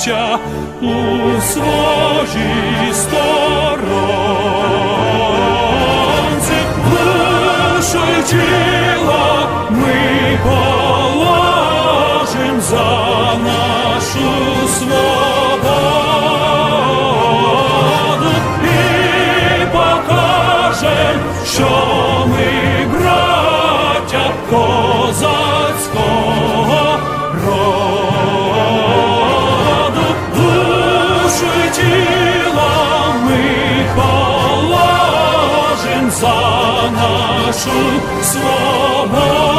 браття, у своїй сторонці, душу тіло ми положим за нашу свободу за нашу свободу.